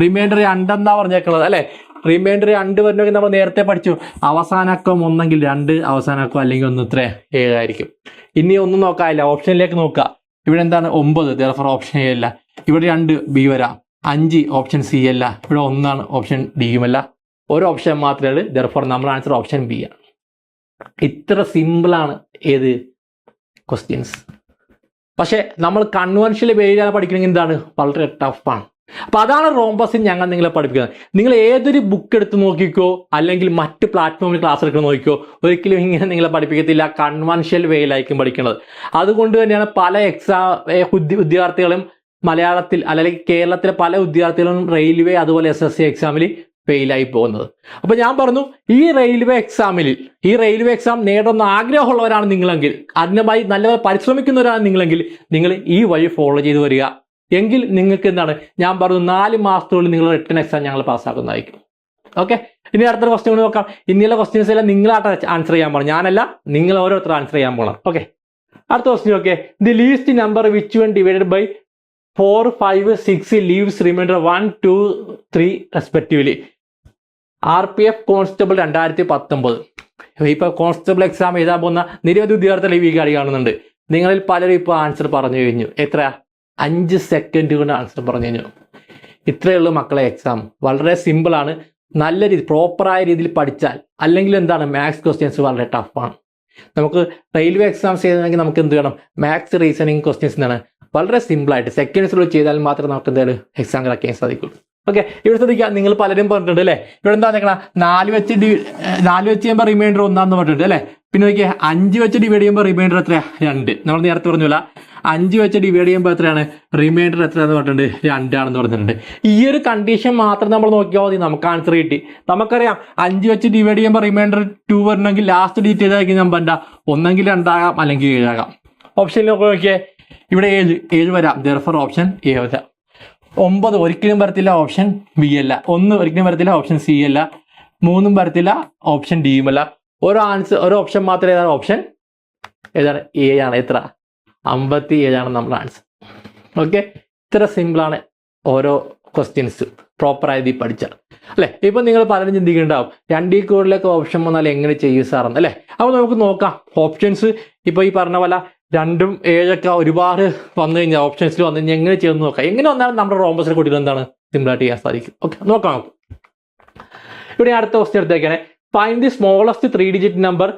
റിമൈൻഡർ രണ്ടെന്നാ പറഞ്ഞേക്കണത് അല്ലേ? റിമൈൻഡർ രണ്ട് വരണമെങ്കിൽ നമ്മൾ നേരത്തെ പഠിച്ചു. അവസാനക്കം ഒന്നെങ്കിൽ രണ്ട് അവസാനക്കം അല്ലെങ്കിൽ ഒന്ന് ഇത്ര ഏഴായിരിക്കും. ഇനി ഒന്നും നോക്കാനില്ല. ഓപ്ഷനിലേക്ക് നോക്കുക. ഇവിടെ എന്താണ്? ഒമ്പത്. ദർഫർ ഓപ്ഷൻ എ അല്ല. ഇവിടെ രണ്ട് ബി വരാം. അഞ്ച് ഓപ്ഷൻ സി അല്ല. ഇവിടെ ഒന്നാണ് ഓപ്ഷൻ ഡിയുമല്ല ഒരു ഓപ്ഷൻ മാത്രമേ ഉള്ളൂ. ദർഫർ നമ്മൾ ആൻസർ ഓപ്ഷൻ ബി ആണ്. ഇത്ര സിമ്പിളാണ് ഏത് ക്വസ്റ്റ്യൻസ് പക്ഷേ നമ്മൾ കൺവെൻഷനിൽ പേരിലാണ് പഠിക്കണമെങ്കിൽ എന്താണ്? വളരെ ടഫാണ് അപ്പൊ അതാണ് റോംബസിൽ ഞങ്ങൾ നിങ്ങളെ പഠിപ്പിക്കുന്നത്. നിങ്ങൾ ഏതൊരു ബുക്ക് എടുത്ത് നോക്കിക്കോ അല്ലെങ്കിൽ മറ്റ് പ്ലാറ്റ്ഫോമിൽ ക്ലാസ് എടുക്കുന്ന നോക്കിക്കോ ഒരിക്കലും ഇങ്ങനെ നിങ്ങളെ പഠിപ്പിക്കത്തില്ല. കൺവെൻഷൽ വേയിലായിരിക്കും പഠിക്കുന്നത് അതുകൊണ്ട് തന്നെയാണ് പല എക്സാം വിദ്യാർത്ഥികളും മലയാളത്തിൽ അല്ലെങ്കിൽ കേരളത്തിലെ പല വിദ്യാർത്ഥികളും റെയിൽവേ അതുപോലെ എസ് എസ് സി എക്സാമിൽ ഫെയിലായി പോകുന്നത്. അപ്പൊ ഞാൻ പറഞ്ഞു ഈ റെയിൽവേ എക്സാമിൽ ഈ റെയിൽവേ എക്സാം നേടുന്ന ആഗ്രഹമുള്ളവരാണ് നിങ്ങളെങ്കിൽ അതിനുമായി നല്ലപോലെ പരിശ്രമിക്കുന്നവരാണ് നിങ്ങളെങ്കിൽ നിങ്ങൾ ഈ വഴി ഫോളോ ചെയ്ത് വരിക. എങ്കിൽ നിങ്ങൾക്ക് എന്താണ്? ഞാൻ പറഞ്ഞു നാല് മാസത്തിനുള്ളിൽ നിങ്ങൾ റിട്ടേൺ എക്സാം ഞങ്ങൾ പാസ്സാക്കുന്നതായിരിക്കും. ഓക്കെ ഇനി അടുത്തൊരു ക്വസ്റ്റ്യൻ നോക്കാം. ഇനിയുള്ള ക്വസ്റ്റ്യൻസ് എല്ലാം നിങ്ങളായിട്ട് ആൻസർ ചെയ്യാൻ പോകണം ഞാനല്ല നിങ്ങൾ ഓരോരുത്തർ ആൻസർ ചെയ്യാൻ പോകണം ഓക്കെ അടുത്ത question okay the least number which when divided by four five six leaves remainder one two three respectively R P F constable രണ്ടായിരത്തി പത്തൊമ്പത് ഇപ്പൊ കോൺസ്റ്റബിൾ എക്സാം എഴുതാൻ പോകുന്ന നിരവധി വിദ്യാർത്ഥികൾ ഈ കളി കാണുന്നുണ്ട്. നിങ്ങളിൽ പലരും ഇപ്പോൾ ആൻസർ പറഞ്ഞു കഴിഞ്ഞു. എത്ര? അഞ്ച് സെക്കൻഡ് കൊണ്ട് ആൻസർ പറഞ്ഞു കഴിഞ്ഞു. ഇത്രയേ ഉള്ളൂ മക്കളെ എക്സാം വളരെ സിമ്പിൾ ആണ്. നല്ല രീതി പ്രോപ്പറായ രീതിയിൽ പഠിച്ചാൽ അല്ലെങ്കിൽ എന്താണ് മാത്സ് ക്വസ്റ്റ്യൻസ് വളരെ ടഫാണ് നമുക്ക് റെയിൽവേ എക്സാംസ് ചെയ്യണമെങ്കിൽ നമുക്ക് എന്ത് വേണം? മാത്സ് റീസണിങ് ക്വസ്റ്റ്യൻസ് എന്താണ് വളരെ സിമ്പിൾ സിമ്പിളായിട്ട് സെക്കൻഡ്സിലൂടെ ചെയ്താൽ മാത്രമേ നമുക്ക് എന്തായാലും എക്സാം ക്രാക്ക് സാധിക്കുള്ളൂ. ഓക്കെ ഇവിടെ ശ്രദ്ധിക്കുക നിങ്ങൾ പലരും പറഞ്ഞിട്ടുണ്ട് അല്ലേ? ഇവിടെ എന്താ നിൽക്കണം നാല് വെച്ച് ഡി നാല് വെച്ച് ചെയ്യുമ്പോൾ റിമൈൻഡർ ഒന്നാന്ന് പറഞ്ഞിട്ടുണ്ട് അല്ലേ? പിന്നെ നോക്കിയാൽ അഞ്ച് വെച്ച് ഡിവൈഡ് ചെയ്യുമ്പോൾ റിമൈൻഡർ എത്രയാണ് രണ്ട്. നമ്മൾ നേരത്തെ പറഞ്ഞില്ല. അഞ്ച് വെച്ച് ഡിവൈഡ് ചെയ്യുമ്പോൾ എത്രയാണ്? റിമൈൻഡർ എത്രയാണെന്ന് പറഞ്ഞിട്ടുണ്ട്? രണ്ടാണെന്ന് പറഞ്ഞിട്ടുണ്ട്. ഈ ഒരു കണ്ടീഷൻ മാത്രം നമ്മൾ നോക്കിയാൽ മതി നമുക്ക് ആൻസർ കിട്ടി. നമുക്കറിയാം അഞ്ച് വെച്ച് ഡിവൈഡ് ചെയ്യുമ്പോൾ റിമൈൻഡർ ടു വരണമെങ്കിൽ ലാസ്റ്റ് ഡീറ്റെയിൽ ആയിരിക്കും നമ്പർ എന്താ ഒന്നെങ്കിൽ രണ്ടാകാം അല്ലെങ്കിൽ ഏഴാകാം. ഓപ്ഷനിൽ നോക്കിയാൽ ഇവിടെ ഏഴ് ഏഴ് വരാം. ദർഫർ ഓപ്ഷൻ എ വരാം. ഒമ്പത് ഒരിക്കലും വരത്തില്ല ഓപ്ഷൻ ബി അല്ല. ഒന്ന് ഒരിക്കലും വരത്തില്ല ഓപ്ഷൻ സി അല്ല. മൂന്നും വരത്തില്ല ഓപ്ഷൻ ഡിയും അല്ല. ഒരു ആൻസർ ഒരു ഓപ്ഷൻ മാത്രം ഏതാണ് ഓപ്ഷൻ? ഏതാണ്? എ ആണ്. എത്ര? അമ്പത്തി ഏഴാണ് നമ്മുടെ ആൻസർ ഓക്കെ ഇത്ര സിമ്പിളാണ് ഓരോ ക്വസ്റ്റ്യൻസ് പ്രോപ്പർ ആയത് പഠിച്ചാൽ. അല്ലെ? ഇപ്പൊ നിങ്ങൾ പലരും ചിന്തിക്കുന്നുണ്ടാവും. രണ്ടീ കൂടുതലൊക്കെ ഓപ്ഷൻ വന്നാൽ എങ്ങനെ ചെയ്യും സാറെന്ന് അല്ലെ? അപ്പൊ നമുക്ക് നോക്കാം. ഓപ്ഷൻസ് ഇപ്പൊ ഈ പറഞ്ഞ പോലെ രണ്ടും ഏഴൊക്കെ ഒരുപാട് വന്നു കഴിഞ്ഞാൽ ഓപ്ഷൻസിൽ വന്നു കഴിഞ്ഞാൽ എങ്ങനെ ചെയ്യുമെന്ന് നോക്കാം. എങ്ങനെ വന്നാലും നമ്മുടെ റോംബസിനെ കുട്ടികൾ എന്താണ് സിമ്പിളായിട്ട് ചെയ്യാൻ സാധിക്കും. ഓക്കെ നോക്കാം നമുക്ക്. ഇവിടെ അടുത്ത question എടുത്തേക്കാണ്. Find the smallest three digit number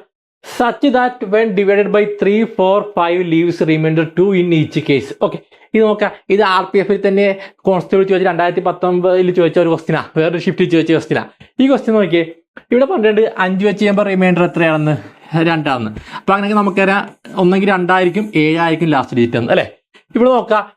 such that when divided by three four five leaves remainder two in each case okay ഇത് നോക്കാം. ഇത് ആർ പി എഫിൽ തന്നെ കോൺസ്റ്റബിൾ ചോദിച്ച രണ്ടായിരത്തി പത്തൊമ്പതിൽ ചോദിച്ച ഒരു ക്വസ്റ്റിനാ വേറൊരു ഷിഫ്റ്റിൽ ചോദിച്ച ക്വസ്റ്റിനാ ഈ ക്വസ്റ്റ്യൻ നോക്കിയേ. ഇവിടെ പറഞ്ഞിട്ടുണ്ട് അഞ്ച് വെച്ച് ചെയ്യുമ്പോൾ റിമൈൻഡർ എത്രയാണെന്ന്. രണ്ടാണെന്ന് അപ്പൊ അങ്ങനെയൊക്കെ നമുക്കറിയാം ഒന്നെങ്കിൽ രണ്ടായിരിക്കും ഏഴായിരിക്കും ലാസ്റ്റ് ഡിജിറ്റ് എന്ന് അല്ലേ? ഇവിടെ നോക്കാം.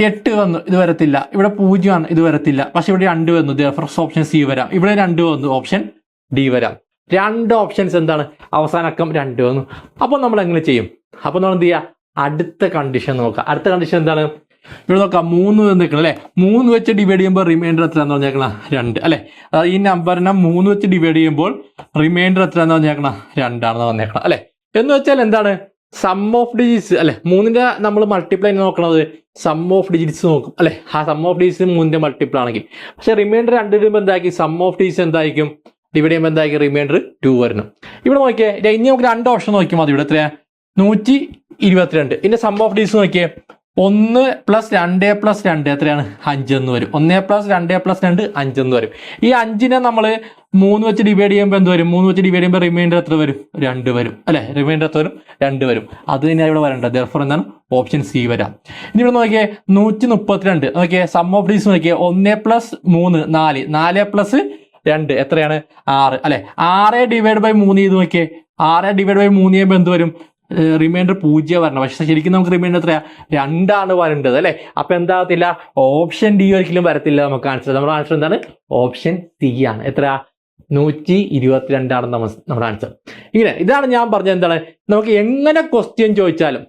എട്ട് വന്നു ഇത് വരത്തില്ല. ഇവിടെ പൂജ്യമാണ് ഇത് വരത്തില്ല. പക്ഷെ ഇവിടെ രണ്ട് വന്നു. ഫസ്റ്റ് ഓപ്ഷൻ സി വരാം. ഇവിടെ രണ്ട് വന്നു ഓപ്ഷൻ ഡി വരാം. രണ്ട് ഓപ്ഷൻസ് എന്താണ്? അവസാനക്കം രണ്ട് വന്നു. അപ്പോൾ നമ്മൾ എങ്ങനെ ചെയ്യും? അപ്പൊ നമ്മൾ എന്ത് ചെയ്യുക അടുത്ത കണ്ടീഷൻ നോക്കാം അടുത്ത കണ്ടീഷൻ എന്താണ്? ഇവിടെ നോക്കാം മൂന്ന് നിൽക്കണം അല്ലെ? മൂന്ന് വെച്ച് ഡിവൈഡ് ചെയ്യുമ്പോൾ റിമൈൻഡർ എത്ര എന്ന് പറഞ്ഞേക്കണം? രണ്ട് അല്ലെ? അതായത് ഈ നമ്പറിനെ മൂന്ന് വെച്ച് ഡിവൈഡ് ചെയ്യുമ്പോൾ റിമൈൻഡർ എത്ര എന്ന് പറഞ്ഞേക്കണം? രണ്ടാണെന്ന് പറഞ്ഞേക്കണം അല്ലെ? എന്ന് വെച്ചാൽ എന്താണ്? സം ഓഫ് ഡിജിറ്റ്സ് അല്ലെ? മൂന്നിന്റെ നമ്മൾ മൾട്ടിപ്ലൈ നോക്കണത്? സം ഓഫ് ഡിജിറ്റ്സ് നോക്കും അല്ലെ? ആ സം ഓഫ് ഡിജിറ്റ്സ് മൂന്നിന്റെ മൾട്ടിപ്പിൾ ആണെങ്കിൽ. പക്ഷെ റിമൈൻഡർ രണ്ട് വരുമ്പോൾ എന്താക്കി സം ഓഫ് ഡിജിറ്റ്സ് എന്തായിരിക്കും? ഡിവൈഡ് ചെയ്യുമ്പോൾ എന്തായിരിക്കും? റിമൈൻഡർ ടു വരണം. ഇവിടെ നോക്കിയേ ദേ ഇനി നമുക്ക് രണ്ട് ഓപ്ഷൻ നോക്കിയാൽ മതി. ഇവിടെ എത്രയാ? നൂറ്റി ഇരുപത്തിരണ്ട്. ഇതിന്റെ സം ഓഫ് ഡിജിറ്റ്സ് നോക്കിയേ ഒന്ന് പ്ലസ് രണ്ട് പ്ലസ് രണ്ട് എത്രയാണ്? അഞ്ചെന്ന് വരും. ഒന്ന് പ്ലസ് രണ്ട് പ്ലസ് രണ്ട് അഞ്ചെന്ന് വരും. ഈ അഞ്ചിനെ നമ്മൾ മൂന്ന് വെച്ച് ഡിവൈഡ് ചെയ്യുമ്പോൾ എന്ത് വരും? മൂന്ന് വെച്ച് ഡിവൈഡ് ചെയ്യുമ്പോൾ റിമൈൻഡർ എത്ര വരും? രണ്ട് വരും. അല്ലെ? റിമൈൻഡർ എത്ര വരും? രണ്ട് വരും. അത് തന്നെയാണ് ഇവിടെ വരേണ്ടത് ദർഫർ എന്താണ്? ഓപ്ഷൻ സി വരാം. ഇനി ഇവിടെ നോക്കിയേ നൂറ്റി മുപ്പത്തിരണ്ട് നോക്കിയേ സം ഓഫ് ഡീസ് നോക്കിയേ ഒന്ന് പ്ലസ് മൂന്ന് നാല്. നാല് പ്ലസ് രണ്ട്. എത്രയാണ്? ആറ്. അല്ലെ? ആറ് ഡിവൈഡ് ബൈ മൂന്ന് ചെയ്ത് നോക്കിയേ. ആറ് ഡിവൈഡ് ബൈ മൂന്ന് ചെയ്യുമ്പോൾ എന്ത് വരും? റിമൈൻഡർ പൂജ്യം വരണം. പക്ഷെ ശരിക്കും നമുക്ക് റിമൈൻഡർ എത്രയാ? രണ്ടാണ് വരേണ്ടത് അല്ലെ? അപ്പൊ എന്താകത്തില്ല ഓപ്ഷൻ ഡി ഒരിക്കലും വരത്തില്ല നമുക്ക് ആൻസർ നമ്മുടെ ആൻസർ എന്താണ്? ഓപ്ഷൻ സി ആണ്. എത്ര നൂറ്റി ഇരുപത്തിരണ്ടാണ് നമ്മുടെ ആൻസർ ഇങ്ങനെ ഇതാണ് ഞാൻ പറഞ്ഞത് എന്താണ്? നമുക്ക് എങ്ങനെ ക്വസ്റ്റ്യൻ ചോദിച്ചാലും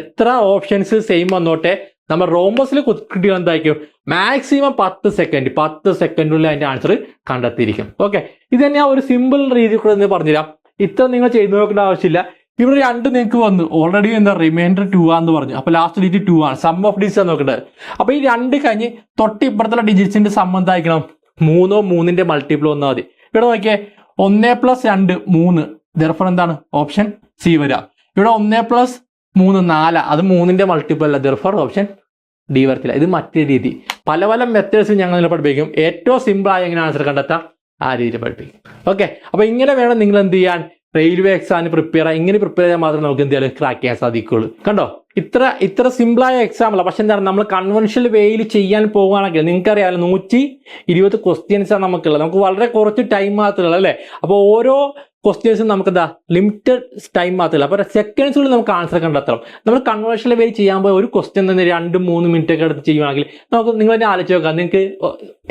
എത്ര ഓപ്ഷൻസ് സെയിം വന്നോട്ടെ? നമ്മൾ റോമസിൽ കിട്ടിയ എന്തായിരിക്കും? മാക്സിമം പത്ത് സെക്കൻഡ് പത്ത് സെക്കൻഡിനുള്ളിൽ അതിന്റെ ആൻസർ കണ്ടെത്തിയിരിക്കും. ഓക്കെ ഇത് തന്നെ ഒരു സിമ്പിൾ രീതിയിൽ കൂടെ പറഞ്ഞുതരാം. ഇത്ര നിങ്ങൾ ചെയ്തു നോക്കേണ്ട ആവശ്യമില്ല. ഇവിടെ രണ്ട് നിങ്ങൾക്ക് വന്നു. ഓൾറെഡി എന്താ റിമൈൻഡർ ടു ആന്ന് പറഞ്ഞു. അപ്പൊ ലാസ്റ്റ് ഡിജിറ്റ് ടു ആണ്. സം ഓഫ് ഡിജിറ്റ്സ് ആണ് നോക്കേണ്ടത് അപ്പൊ ഈ രണ്ട് കഴിഞ്ഞ് തൊട്ട് ഇപ്പുറത്തുള്ള ഡിജിറ്റ്സിന്റെ സം എന്തായിരിക്കണം മൂന്നോ മൂന്നിന്റെ മൾട്ടിപ്പിൾ വന്നാൽ മതി. ഇവിടെ നോക്കിയേ. ഒന്ന് പ്ലസ് രണ്ട് മൂന്ന്. ദർഫർ എന്താണ്? ഓപ്ഷൻ സി വരാ ഇവിടെ ഒന്ന് പ്ലസ് മൂന്ന് നാല്. അത് മൂന്നിന്റെ മൾട്ടിപ്പിൾ അല്ല. ദർഫർ ഓപ്ഷൻ ഡി വരത്തില്ല. ഇത് മറ്റേ രീതി. പല പല മെത്തേഡ്സ് ഞങ്ങൾ ഇതിൽ പഠിപ്പിക്കും. ഏറ്റവും സിമ്പിൾ ആയി എങ്ങനെ ആൻസർ കണ്ടെത്താം? ആ രീതിയിൽ പഠിപ്പിക്കും. ഓക്കെ അപ്പൊ ഇങ്ങനെ വേണം നിങ്ങൾ എന്ത് ചെയ്യാൻ? റെയിൽവേ എക്സാമിന് പ്രിപ്പയർ ഇങ്ങനെ പ്രിപ്പയർ ചെയ്യാൻ മാത്രമേ നമുക്ക് എന്ത് ചെയ്യാൻ ക്രാക്ക് ചെയ്യാൻ സാധിക്കുള്ളൂ. കണ്ടോ? ഇത്ര ഇത്ര സിമ്പിളായ എക്സാം അല്ല. പക്ഷെ എന്താണ്? നമ്മൾ കൺവെൻഷണൽ വേയിൽ ചെയ്യാൻ പോകുകയാണെങ്കിൽ നിങ്ങൾക്കറിയാമല്ലോ നൂറ്റി ഇരുപത് ആണ് നമുക്കുള്ളത്. നമുക്ക് വളരെ കുറച്ച് ടൈം മാത്രമേ ഉള്ളൂ അല്ലേ? അപ്പോൾ ഓരോ ക്വസ്റ്റ്യൻസും നമുക്ക് എന്താ ലിമിറ്റഡ് ടൈം മാത്രമല്ല അപ്പോൾ സെക്കൻഡ്സുകളിൽ നമുക്ക് ആൻസർ കണ്ടെത്തണം. നമ്മൾ കൺവേർഷനിൽ വേണ്ടി ചെയ്യാൻ പോയ ഒരു ക്വസ്റ്റ്യൻ തന്നെ രണ്ട് മൂന്ന് മിനിറ്റ് ഒക്കെ എടുത്ത് ചെയ്യുവാണെങ്കിൽ നമുക്ക് നിങ്ങൾ തന്നെ ആലോചിച്ച് നോക്കാം. നിങ്ങൾക്ക്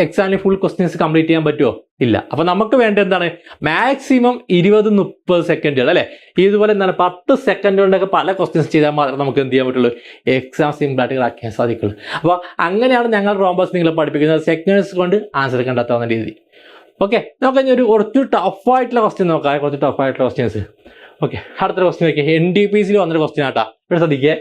എക്സാമിന് ഫുൾ ക്വസ്റ്റ്യൻസ് കംപ്ലീറ്റ് ചെയ്യാൻ പറ്റുമോ ഇല്ല. അപ്പൊ നമുക്ക് വേണ്ട എന്താണ്? മാക്സിമം ഇരുപത് മുപ്പത് സെക്കൻഡുകൾ അല്ലെ? ഇതുപോലെ എന്താണ്? പത്ത് സെക്കൻഡ് കൊണ്ടൊക്കെ പല ക്വസ്റ്റ്യൻസ് ചെയ്താൽ മാത്രമേ നമുക്ക് എന്ത് ചെയ്യാൻ പറ്റുള്ളൂ? എക്സാം സിമ്പിൾ ആയിട്ട് ക്രാക്ക് സാധിക്കുള്ളൂ. അപ്പോൾ അങ്ങനെയാണ് ഞങ്ങൾ റോംബസ് നിങ്ങളെ പഠിപ്പിക്കുന്നത്. സെക്കൻഡ്സ് കൊണ്ട് ആൻസർ കണ്ടെത്താവുന്ന രീതി. ഓക്കെ നമുക്ക് ഇനി ഒരു കുറച്ച് ടഫ് ആയിട്ടുള്ള ക്വസ്റ്റ്യൻ നോക്കാം. കുറച്ച് ടഫ് ആയിട്ടുള്ള ക്വസ്റ്റ്യൻസ് ഓക്കെ അടുത്ത ക്വസ്റ്റ്യൻ നോക്കി എൻ ഡി പി സിയിൽ വന്നൊരു ക്വസ്റ്റ്യൻ ആട്ടാ. ഇവിടെ ശ്രദ്ധിക്കുക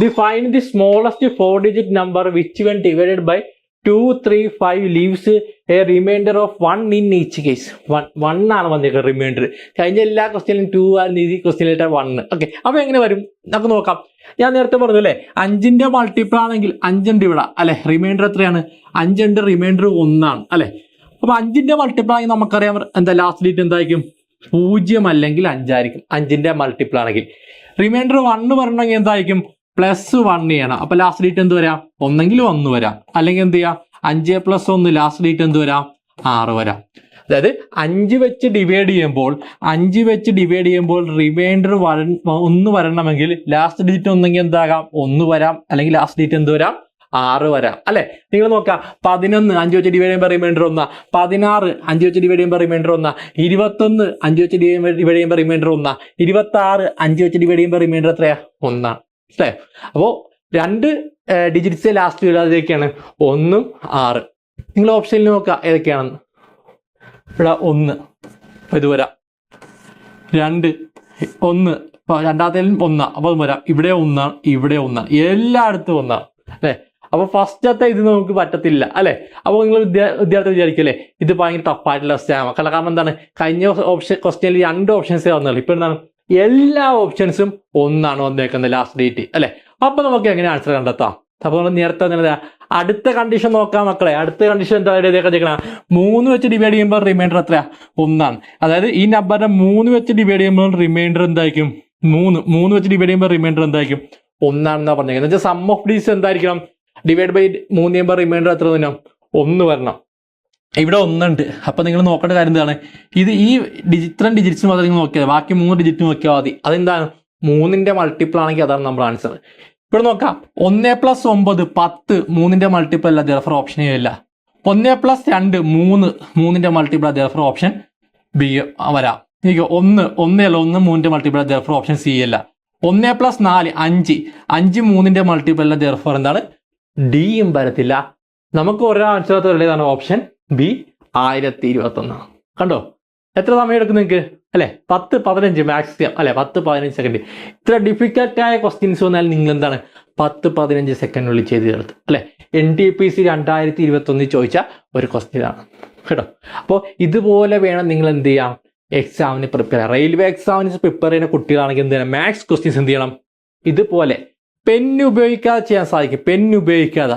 the find the smallest four digit number which when divided by two three five leaves a remainder of one in each case one one ആണ് വന്നിരിക്കുന്നത് റിമൈൻഡർ കഴിഞ്ഞ എല്ലാ ക്വസ്റ്റ്യനും ടു ആണ്. ഈ ക്വസ്റ്റ്യനായിട്ട് വൺ ഓക്കെ അപ്പോൾ എങ്ങനെ വരും? നമുക്ക് നോക്കാം. ഞാൻ നേരത്തെ പറഞ്ഞു അല്ലേ? അഞ്ചിന്റെ മൾട്ടിപ്പിൾ ആണെങ്കിൽ അഞ്ചുണ്ട് ഇവിടെ. അല്ലേ? റിമൈൻഡർ എത്രയാണ്? അഞ്ചുണ്ട് റിമൈൻഡർ ഒന്നാണ്. അല്ലെ? അപ്പൊ അഞ്ചിന്റെ മൾട്ടിപ്പിൾ ആണെങ്കിൽ നമുക്കറിയാം എന്താ ലാസ്റ്റ് ഡേറ്റ് എന്തായിരിക്കും? പൂജ്യം അല്ലെങ്കിൽ അഞ്ചായിരിക്കും. അഞ്ചിന്റെ മൾട്ടിപ്പിൾ ആണെങ്കിൽ. റിമൈൻഡർ വണ്ണ് വരണമെങ്കിൽ എന്തായിരിക്കും? പ്ലസ് വൺ ചെയ്യണം. അപ്പൊ ലാസ്റ്റ് ഡേറ്റ് എന്ത് വരാം? ഒന്നെങ്കിൽ ഒന്ന് വരാം. അല്ലെങ്കിൽ എന്ത് ചെയ്യാം? അഞ്ച് പ്ലസ് ഒന്ന് ലാസ്റ്റ് ഡേറ്റ് എന്ത് വരാം? ആറ് വരാം. അതായത് അഞ്ച് വെച്ച് ഡിവൈഡ് ചെയ്യുമ്പോൾ അഞ്ച് വെച്ച് ഡിവൈഡ് ചെയ്യുമ്പോൾ റിമൈൻഡർ വര ഒന്ന് വരണമെങ്കിൽ ലാസ്റ്റ് ഡിജിറ്റ് ഒന്നെങ്കിൽ എന്താകാം? ഒന്ന് വരാം. അല്ലെങ്കിൽ ലാസ്റ്റ് ഡേറ്റ് എന്ത് വരാം? ആറ് വരാം. അല്ലെ? നിങ്ങൾ നോക്കുക പതിനൊന്ന് അഞ്ച് വെച്ച് ഡിവൈഡ് ചെയ്യുമ്പോൾ റിമൈൻഡർ ഒന്ന് പതിനാറ് അഞ്ച് വെച്ച് ഡിവൈഡ് ചെയ്യുമ്പോൾ റിമൈൻഡർ ഒന്ന് ഇരുപത്തൊന്ന് അഞ്ച് വെച്ച് ഡിവൈഡ് ചെയ്യുമ്പോൾ റിമൈൻഡർ ഒന്ന് ഇരുപത്തി ആറ് അഞ്ച് വെച്ച് ഡിവൈഡ് ചെയ്യുമ്പോൾ റിമൈൻഡർ എത്രയാ? ഒന്നാണ് അല്ലേ? അപ്പോൾ രണ്ട് ഡിജിറ്റ്സ് ലാസ്റ്റ് വരാതൊക്കെയാണ് ഒന്നും ആറ്. നിങ്ങൾ ഓപ്ഷനിൽ നോക്കുക ഏതൊക്കെയാണെന്ന്. ഇവിടെ ഒന്ന് ഇത് വരാം. രണ്ട് ഒന്ന്. രണ്ടാമത്തേലും ഒന്നാണ് അപ്പൊ അത് വരാം. ഇവിടെ ഒന്നാണ് ഇവിടെ ഒന്നാണ് എല്ലായിടത്തും ഒന്നാണ് അല്ലെ? അപ്പൊ ഫസ്റ്റത്തെ ഇത് നമുക്ക് പറ്റത്തില്ല അല്ലെ? അപ്പൊ നിങ്ങൾ വിദ്യാ വിദ്യാർത്ഥി വിചാരിക്കല്ലേ ഇത് ഭയങ്കര ടഫായിട്ടുള്ള സ്റ്റാമ കാരണം കാരണം എന്താണ്? കഴിഞ്ഞ ഓപ്ഷൻ ക്വസ്റ്റ്യനിൽ രണ്ട് ഓപ്ഷൻസേ വന്നുള്ളൂ ഇപ്പൊ എന്താണ്? എല്ലാ ഓപ്ഷൻസും ഒന്നാണ് വന്നേക്കുന്നത് ലാസ്റ്റ് ഡേറ്റ് അല്ലെ? അപ്പൊ നമുക്ക് എങ്ങനെ ആൻസർ കണ്ടെത്താം? അപ്പൊ നമ്മൾ നേരത്തെ അടുത്ത കണ്ടീഷൻ നോക്കാം മക്കളെ. അടുത്ത കണ്ടീഷൻ എന്താ എഴുതിയേക്കണം മൂന്ന് വെച്ച് ഡിവൈഡ് ചെയ്യുമ്പോൾ റിമൈൻഡർ എത്രയാ? ഒന്നാണ്. അതായത് ഈ നമ്പറിനെ മൂന്ന് വെച്ച് ഡിവൈഡ് ചെയ്യുമ്പോൾ റിമൈൻഡർ എന്തായിരിക്കും? മൂന്ന്. മൂന്ന് വെച്ച് ഡിവൈഡ് ചെയ്യുമ്പോൾ റിമൈൻഡർ എന്തായിരിക്കും? ഒന്നാണെന്നാ പറഞ്ഞേക്കുന്നത്. വെച്ചാൽ സം ഓഫ് ഡീസ് എന്തായിരിക്കണം? ഡിവൈഡ് ബൈ മൂന്ന് ചെയ്യുമ്പോൾ റിമൈൻഡർ എത്ര തന്നെ ഒന്ന് വരണം. ഇവിടെ ഒന്നുണ്ട്. അപ്പൊ നിങ്ങൾ നോക്കേണ്ട കാര്യം എന്താണ്? ഇത് ഈ ഡിജി- ഇത്രയും ഡിജിറ്റ്സ് മാത്രം നിങ്ങൾ നോക്കിയാൽ മതി. ബാക്കി മൂന്ന് ഡിജിറ്റ് നോക്കിയാൽ മതി. അതെന്താണ്? മൂന്നിന്റെ മൾട്ടിപ്പിൾ ആണെങ്കിൽ അതാണ് നമ്മുടെ ആൻസർ ഇവിടെ നോക്കാം. ഒന്നേ പ്ലസ് ഒമ്പത് പത്ത് മൂന്നിന്റെ മൾട്ടിപ്പിൾ അല്ല ദർഫർ ഓപ്ഷൻ എ അല്ല ഒന്നേ പ്ലസ് രണ്ട് മൂന്ന് മൂന്നിന്റെ മൾട്ടിപ്പിൾ ദർഫർ ഓപ്ഷൻ ബി വരാം. എനിക്ക് ഒന്ന് ഒന്നേ അല്ല ഒന്ന് മൂന്നിന്റെ മൾട്ടിപ്പിൾ ദർഫർ ഓപ്ഷൻ സി അല്ല ഒന്നേ പ്ലസ് നാല് അഞ്ച്. അഞ്ച് മൂന്നിന്റെ മൾട്ടിപ്പിൾ അല്ല ജെറഫർ എന്താണ്? ഡിയും വരത്തില്ല. നമുക്ക് ഒരാൾ ഏതാണ് ഓപ്ഷൻ ബി ആയിരത്തി ഇരുപത്തി ഒന്നാണ് കണ്ടോ? എത്ര സമയം എടുക്കും നിങ്ങൾക്ക് അല്ലെ? പത്ത് പതിനഞ്ച് മാക്സിമം അല്ലെ? പത്ത് പതിനഞ്ച് സെക്കൻഡ് ഇത്ര ഡിഫിക്കൽട്ട് ആയ ക്വസ്റ്റ്യൻസ് വന്നാൽ നിങ്ങൾ എന്താണ് പത്ത് പതിനഞ്ച് സെക്കൻഡിനുള്ളിൽ ചെയ്ത് തീർത്ത്. അല്ലെ? എൻ ടി പി സി രണ്ടായിരത്തി ഇരുപത്തി ഒന്നിൽ ചോദിച്ച ഒരു ക്വസ്റ്റ്യൻ ആണ് കേട്ടോ? അപ്പോൾ ഇതുപോലെ വേണം നിങ്ങൾ എന്ത് ചെയ്യാം എക്സാമിന് പ്രിപ്പയർ റെയിൽവേ എക്സാമിന് പ്രിപ്പയർ ചെയ്യുന്ന കുട്ടികളാണെങ്കിൽ എന്ത് ചെയ്യണം? മാത്സ് ക്വസ്റ്റ്യൻസ് എന്ത് ചെയ്യണം? ഇതുപോലെ പെന്ന് ഉപയോഗിക്കാതെ ചെയ്യാൻ സാധിക്കും. പെന്ന് ഉപയോഗിക്കാതെ.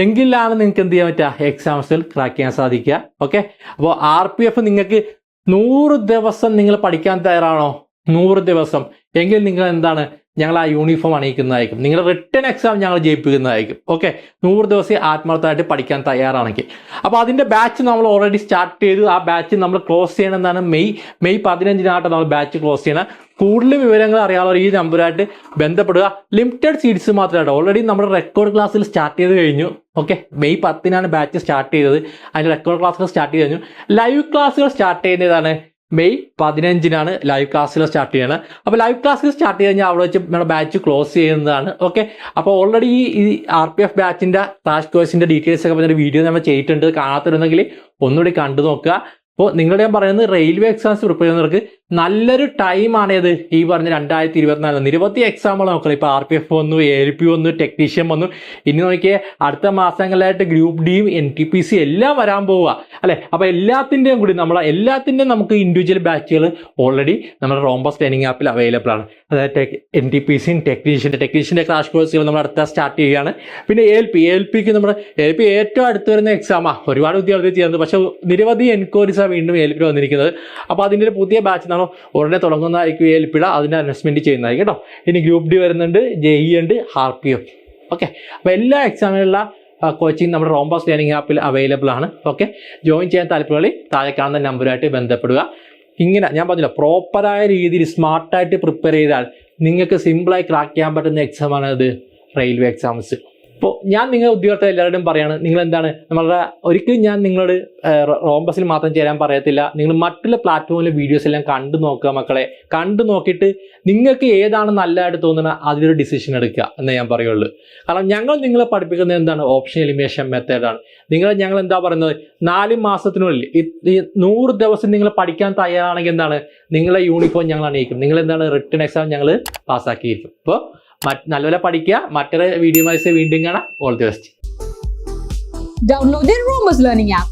എങ്കിലാണ് നിങ്ങൾക്ക് എന്ത് ചെയ്യാൻ പറ്റുക? എക്സാംസിൽ ക്രാക്ക് ചെയ്യാൻ സാധിക്കുക. ഓക്കെ അപ്പോൾ ആർ പി എഫ് നിങ്ങൾക്ക് നൂറ് ദിവസം നിങ്ങൾ പഠിക്കാൻ തയ്യാറാണോ? നൂറ് ദിവസം. എങ്കിൽ നിങ്ങൾ എന്താണ്? ഞങ്ങൾ ആ യൂണിഫോം അണിയിക്കുന്നതായിരിക്കും. നിങ്ങളുടെ റിട്ടേൺ എക്സാം ഞങ്ങൾ ജയിപ്പിക്കുന്നതായിരിക്കും. ഓക്കെ നൂറ് ദിവസം ആത്മാർത്ഥമായിട്ട് പഠിക്കാൻ തയ്യാറാണെങ്കിൽ. അപ്പോൾ അതിന്റെ ബാച്ച് നമ്മൾ ഓൾറെഡി സ്റ്റാർട്ട് ചെയ്തു. ആ ബാച്ച് നമ്മൾ ക്ലോസ് ചെയ്യണമെന്നാണ് മെയ്. മെയ് പതിനഞ്ചിനായിട്ട് നമ്മൾ ബാച്ച് ക്ലോസ് ചെയ്യണം. കൂടുതൽ വിവരങ്ങൾ അറിയാനുള്ള ഈ നമ്പറായിട്ട് ബന്ധപ്പെടുക. ലിമിറ്റഡ് സീറ്റ്സ് മാത്രമായിട്ട്. ഓൾറെഡി നമ്മുടെ റെക്കോർഡ് ക്ലാസ്സിൽ സ്റ്റാർട്ട് ചെയ്ത് കഴിഞ്ഞു. ഓക്കെ മെയ് പത്തിനാണ് ബാച്ച് സ്റ്റാർട്ട് ചെയ്തത്. അതിന്റെ റെക്കോർഡ് ക്ലാസ്സുകൾ സ്റ്റാർട്ട് ചെയ്ത് കഴിഞ്ഞു. ലൈവ് ക്ലാസ്സുകൾ സ്റ്റാർട്ട് ചെയ്യുന്നതാണ് മെയ് പതിനഞ്ചിനാണ് ലൈവ് ക്ലാസ്സുകൾ സ്റ്റാർട്ട് ചെയ്യുന്നത് അപ്പോൾ ലൈവ് ക്ലാസ്സുകൾ സ്റ്റാർട്ട് ചെയ്ത് കഴിഞ്ഞാൽ അവിടെ വെച്ച് നമ്മുടെ ബാച്ച് ക്ലോസ് ചെയ്യുന്നതാണ്. ഓക്കെ അപ്പോൾ ഓൾറെഡി ഈ ആർ പി എഫ് ബാച്ചിന്റെ ക്രാഷ് കോഴ്സിന്റെ ഡീറ്റെയിൽസ് ഒക്കെ പറഞ്ഞൊരു വീഡിയോ നമ്മൾ ചെയ്തിട്ടുണ്ട്. കാണാത്തിരുന്നെങ്കിൽ ഒന്നുകൂടി കണ്ടു നോക്കുക. അപ്പോൾ നിങ്ങളുടെ ഞാൻ പറയുന്നത് റെയിൽവേ എക്സാംസ് പ്രിപ്പയർ ചെയ്യുന്നവർക്ക് നല്ലൊരു ടൈമാണ് ഇത്. ഈ പറഞ്ഞ രണ്ടായിരത്തി ഇരുപത്തിനാല് നിരവധി എക്സാമ്പിൾ നോക്കണം. ഇപ്പോൾ ആർ പി എഫ് വന്നു എ എൽ പി വന്നു ടെക്നീഷ്യൻ വന്നു. ഇനി നോക്കിയേ അടുത്ത മാസങ്ങളിലായിട്ട് ഗ്രൂപ്പ് ഡിയും എൻ ടി പി സി എല്ലാം വരാൻ പോവുക. അല്ലേ? അപ്പോൾ എല്ലാത്തിന്റെയും കൂടി നമ്മൾ എല്ലാത്തിന്റെയും നമുക്ക് ഇൻഡിവിജ്വൽ ബാച്ചുകൾ ഓൾറെഡി നമ്മുടെ റോംബസ് ട്രെയിനിങ് ആപ്പിൽ അവൈലബിൾ ആണ്. അതായത് ടെക് എൻ ടി പി സിയും ടെക്നീഷ്യന്റെ ടെക്നീഷ്യന്റെ ക്ലാഷ് കോഴ്സുകൾ നമ്മൾ അടുത്ത സ്റ്റാർട്ട് ചെയ്യുകയാണ്. പിന്നെ എ എൽ പി എൽ പിക്ക് നമ്മുടെ എ എൽ പി ഏറ്റവും അടുത്ത് വരുന്ന എക്സാമാണ് ഒരുപാട് വിദ്യാർത്ഥികൾ ചെയ്യുന്നത് പക്ഷേ നിരവധി എൻക്വയറീസാണ് വീണ്ടും എൽ പി വന്നിരിക്കുന്നത്. അപ്പോൾ അതിന്റെ ഒരു പുതിയ ബാച്ച് നമ്മൾ ഉടനെ തുടങ്ങുന്നതായിരിക്കും എൽ പിയുടെ അതിന്റെ അനൗൺസ്മെന്റ് ചെയ്യുന്നതായിരിക്കും കേട്ടോ. ഇനി ഗ്രൂപ്പ് ഡി വരുന്നുണ്ട്. ജെ ഇ ഉണ്ട്. ആർ പി എഫ് ഓക്കെ അപ്പോൾ എല്ലാ എക്സാമിലുള്ള കോച്ചിങ് നമ്മുടെ റോംബോസ് ലേണിംഗ് ആപ്പിൽ അവൈലബിൾ ആണ്. ഓക്കെ ജോയിൻ ചെയ്യാൻ താല്പര്യമുള്ള താഴെ കാണുന്ന നമ്പറുമായിട്ട് ബന്ധപ്പെടുക. ഇങ്ങനെ ഞാൻ പറഞ്ഞില്ല പ്രോപ്പറായ രീതിയിൽ സ്മാർട്ടായിട്ട് പ്രിപ്പയർ ചെയ്താൽ നിങ്ങൾക്ക് സിമ്പിളായി ക്രാക്ക് ചെയ്യാൻ പറ്റുന്ന എക്സാമാണ് അത് റെയിൽവേ എക്സാംസ് ഇപ്പോൾ ഞാൻ നിങ്ങൾ ഉദ്യോഗസ്ഥർ എല്ലാവരുടെയും പറയാണ് നിങ്ങൾ എന്താണ് നമ്മളുടെ ഒരിക്കലും ഞാൻ നിങ്ങളോട് റോംബസിൽ മാത്രം ചേരാൻ പറയത്തില്ല. നിങ്ങൾ മറ്റുള്ള പ്ലാറ്റ്ഫോമിലെ വീഡിയോസ് എല്ലാം കണ്ടു നോക്കുക മക്കളെ. കണ്ടു നോക്കിയിട്ട് നിങ്ങൾക്ക് ഏതാണ് നല്ലതായിട്ട് തോന്നുന്നത് അതിലൊരു ഡിസിഷൻ എടുക്കുക എന്നേ ഞാൻ പറയുള്ളൂ. കാരണം ഞങ്ങൾ നിങ്ങളെ പഠിപ്പിക്കുന്നത് എന്താണ്? ഓപ്ഷൻ എലിമിനേഷൻ മെത്തേഡാണ് നിങ്ങൾ ഞങ്ങൾ എന്താ പറയുന്നത്? നാല് മാസത്തിനുള്ളിൽ നൂറ് ദിവസം നിങ്ങൾ പഠിക്കാൻ തയ്യാറാണെങ്കിൽ എന്താണ്? നിങ്ങളെ യൂണിഫോം ഞങ്ങൾ അണിയിക്കും. നിങ്ങൾ എന്താണ്? റിട്ടേൺ എക്സാം ഞങ്ങൾ പാസ്സാക്കിയിരിക്കും അപ്പോൾ നല്ലപോലെ പഠിക്കുക മറ്റൊരു വീഡിയോ വീണ്ടും കാണാം. All the best Download the Romus Learning app.